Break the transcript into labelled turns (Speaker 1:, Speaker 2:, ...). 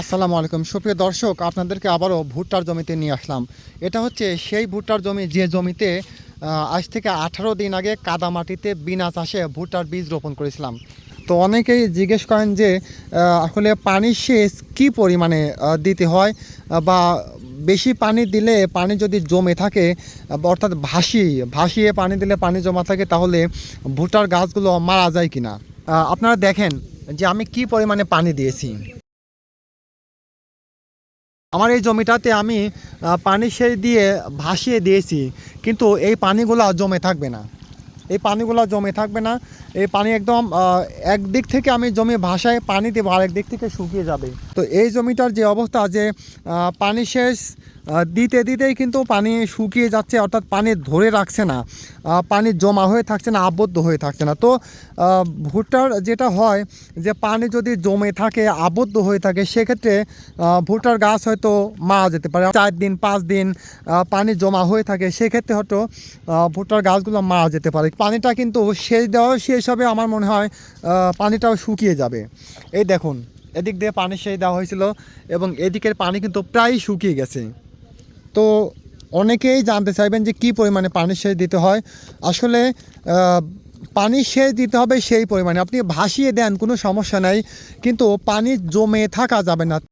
Speaker 1: আসসালামু আলাইকুম। সুপ্রিয় দর্শক আপনাদেরকে আবারও ভুট্টার জমিতে নিয়ে আসলাম। এটা হচ্ছে সেই ভুট্টার জমি যে জমিতে আজ থেকে আঠারো দিন আগে কাদা মাটিতে বিনা চাষে ভুট্টার বীজ রোপণ করেছিলাম। তো অনেকেই জিজ্ঞেস করেন যে আসলে পানি সেচ কী পরিমাণে দিতে হয় বা বেশি পানি দিলে পানি যদি জমে থাকে অর্থাৎ ভাসিয়ে ভাসিয়ে পানি দিলে পানি জমা থাকে তাহলে ভুট্টার গাছগুলো মারা যায় কিনা? আহ, আপনারা দেখেন যে আমি কি পরিমাণে পানি দিয়েছি। আমার এই জমিটাতে আমি পানি সেচ দিয়ে ভাসিয়ে দিয়েছি কিন্তু এই পানিগুলো জমে থাকবে না। এই পানিগুলো জমে থাকবে না। এই পানি একদম এক একদিক থেকে আমি জমি ভাসায় পানি দেবো আরেক দিক থেকে শুকিয়ে যাবে। তো এই জমিটার যে অবস্থা যে পানি আহ, দিতে দিতেই কিন্তু পানি শুকিয়ে যাচ্ছে, অর্থাৎ পানি ধরে রাখছে না। পানি জমা হয়ে থাকছে না, আবদ্ধ হয়ে থাকছে না। তো ভুট্টার যেটা হয় যে, পানি যদি জমে থাকে, আবদ্ধ হয়ে থাকে, সেক্ষেত্রে ভুট্টার গাছ হয়তো মারা যেতে পারে। চার দিন, পাঁচ দিন পানি জমা হয়ে থাকে, সেক্ষেত্রে হয়তো ভুট্টার গাছগুলো মারা যেতে পারে। পানিটা কিন্তু সেচ দেওয়া শেষ হবে, আমার মনে হয় পানিটাও শুকিয়ে যাবে। এই দেখুন, এদিক দিয়ে পানি সেচ দেওয়া হয়েছিল এবং এদিকের পানি কিন্তু প্রায় শুকিয়ে গেছে। তো অনেকেই জানতে চাইবেন যে কি পরিমাণে পানি সেচ দিতে হয়। আসলে পানি সেচ দিতে হবে সেই পরিমাণে। আপনি ভাসিয়ে দেন, কোনো সমস্যা নাই। কিন্তু পানি জমে থাকা যাবে না।